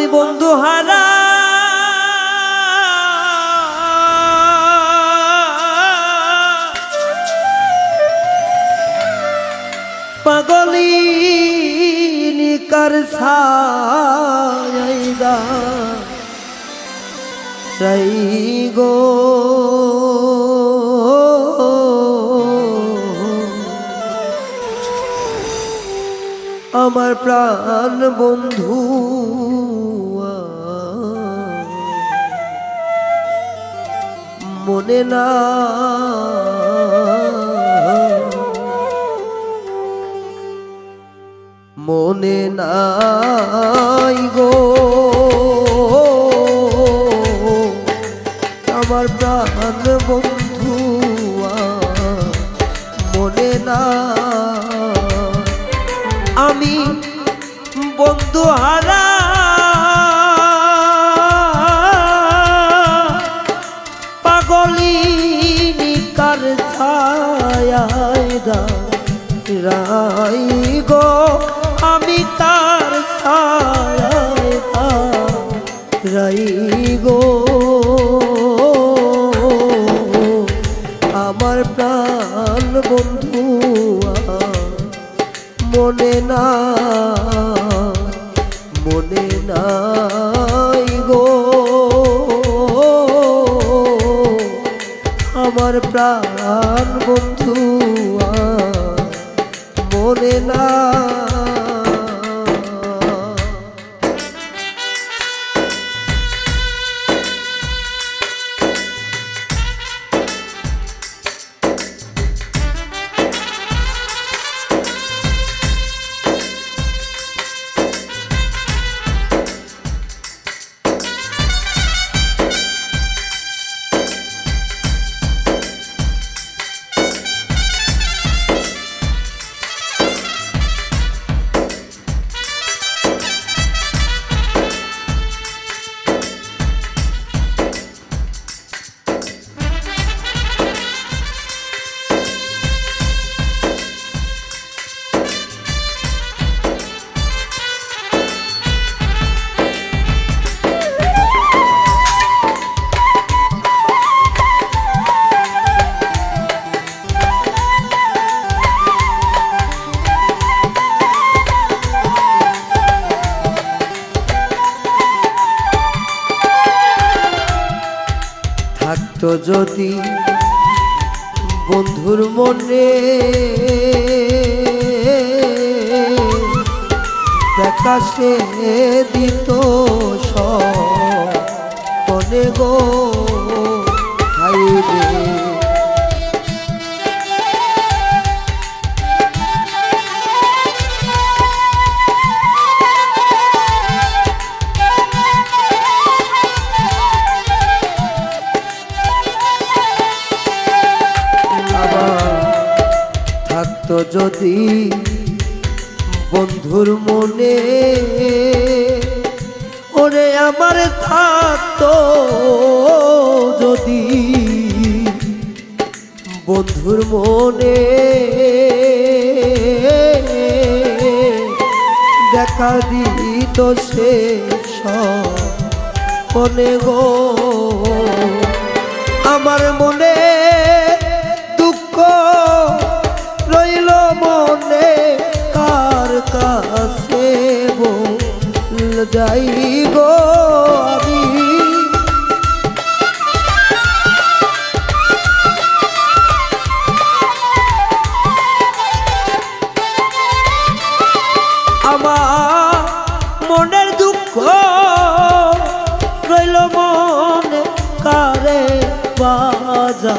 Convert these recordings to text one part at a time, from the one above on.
আমি বন্ধু হারা। পাগলি নিকার ছাইদা রাই গো। আমার প্রাণ বন্ধু মনে না। মনে নাই গো। রাই গো, আমি তার ছায় রাই গো। আমার প্রাণ বন্ধু, মনে না মনে নাই গো। আমার প্রাণ মনে না। থাকতো যদি বন্ধুর মনে দেখা সে দিত সনে গো। যদি বন্ধুর মনে ওরে আমার থাকতো, যদি বন্ধুর মনে দেখা দিত সে মনে গো। আমার মনে বাজা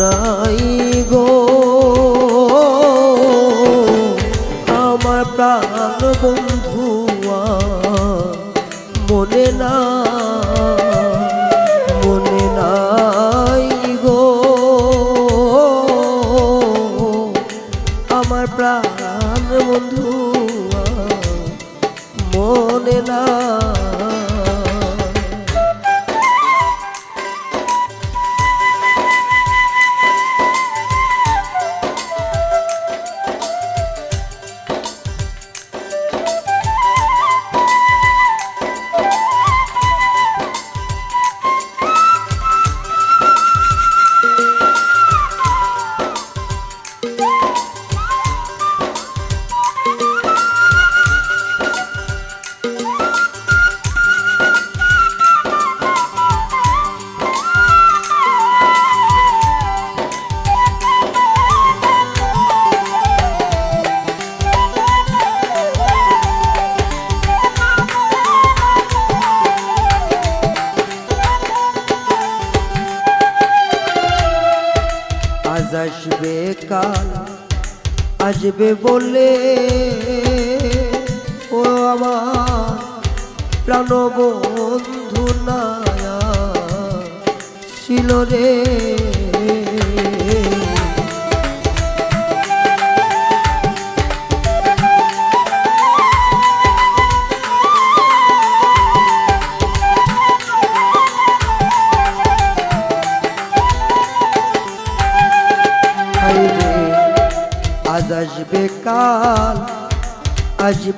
নাই গো। আসবে বলে ও আমার প্রাণ বন্ধু নায়া ছিল রে।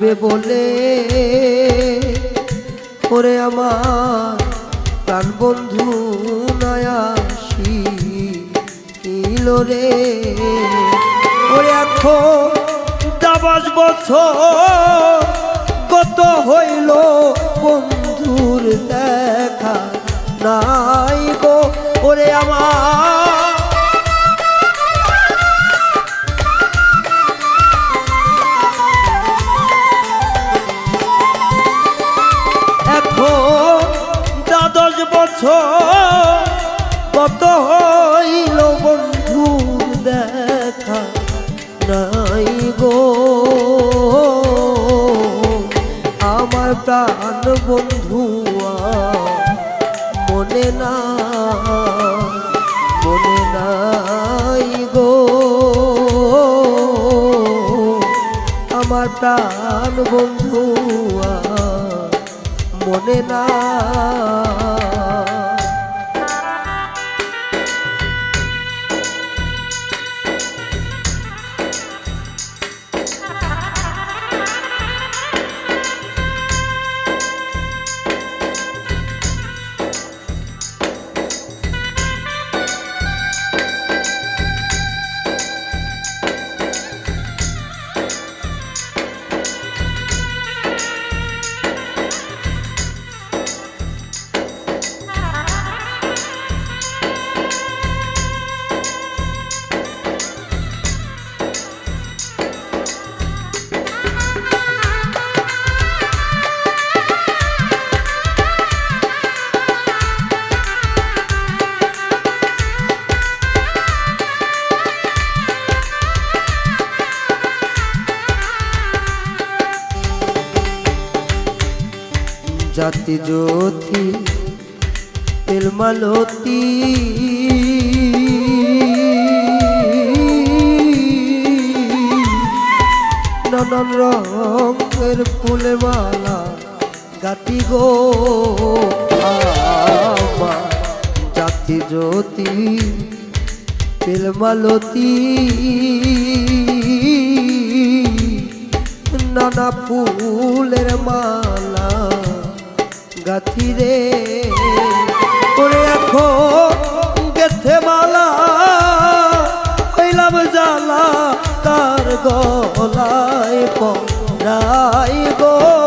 আসবে বলে ওরে আমার প্রাণ বন্ধু নায়াসি ইলো রে? ওরে এখন দাবাস বছর কত হইল বন্ধুর দেখা নাই গো? ওরে আমার কত হইল বন্ধু দেখা? নাই গো। আমার প্রাণ বন্ধু মনে না মনে নাই গো। আমার প্রাণ বন্ধু মনে না জাতি জ্যোতি তেলমালতি নানান রঙের ফুলের মালা গাতি গো আমার জাতি জ্যোতি তেলমালতি নানা ফুলের মালা গাথি রে। করে এখন গেথে মালা হইলাম জ্বালা তার গলায় পড়াই গো।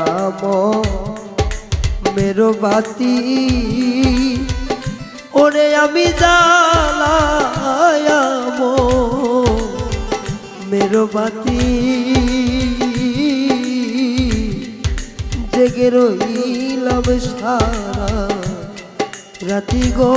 রাম মেরো বাতি ওরে আমি জালায়াম মেরো বাতি জেগে রইলাম সারা রাতি গো।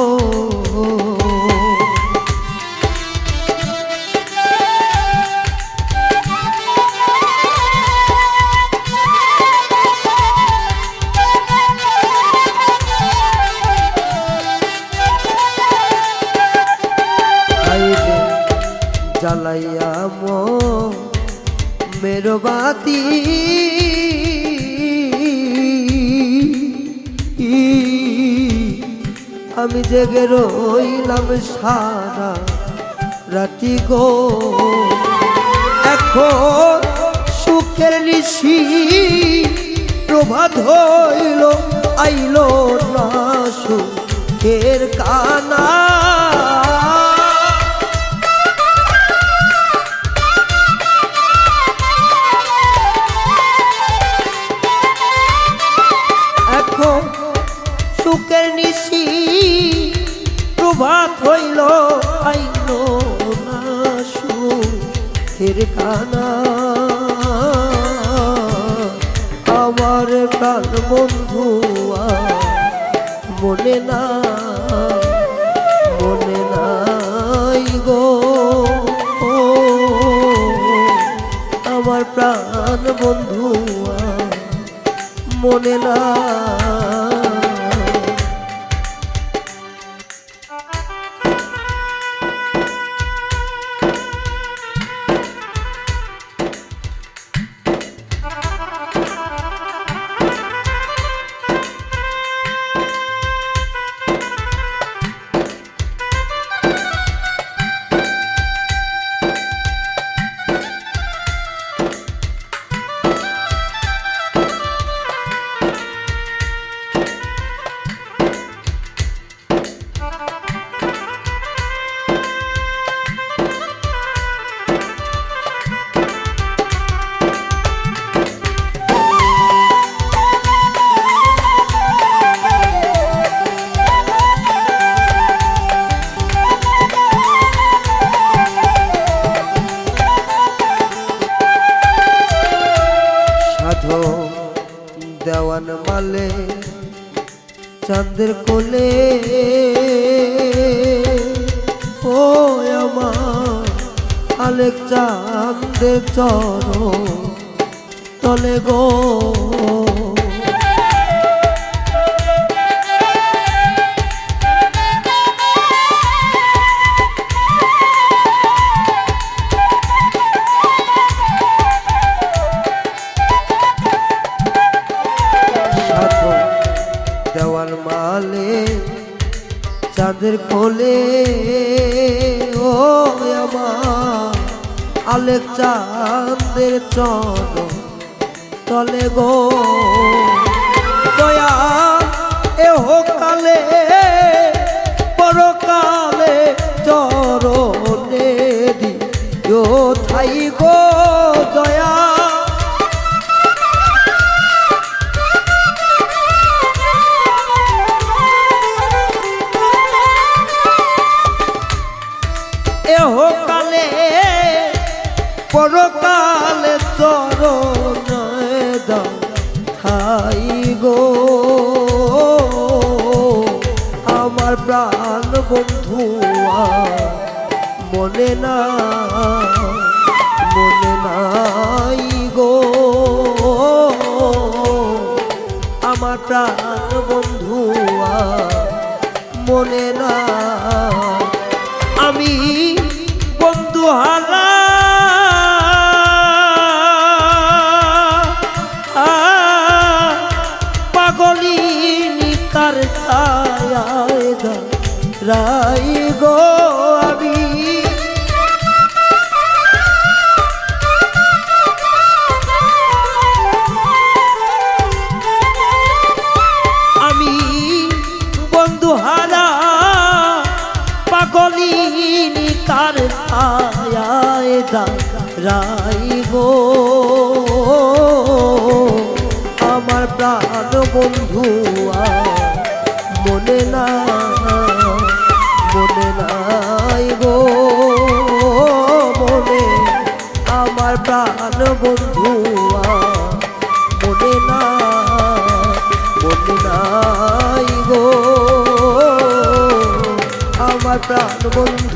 বাতি আমি জেগে রইলাম সারা রাতি গো। এখন সুখের নিশি প্রভাত হইল, আইল না সুখের কানা। সুখের কানা আমার প্রাণ বন্ধুয়া মনে না মনে নাই গো। আমার প্রাণ বন্ধুয়া মনে না চাঁদের কোলে। ও আমার আলেক চাঁদের চর তলে গো। গো। দয়া এ কালে পরকালে চরণে দিও থাই গো দয়া। মনে না মনে নাই গো। আমার প্রাণ বন্ধুয়া মনে না রাই গো। আমার প্রাণ বন্ধু মনে না মনে নাই গো। মনে আমার প্রাণ বন্ধু মনে না মনে নাই গো। আমার প্রাণ বন্ধু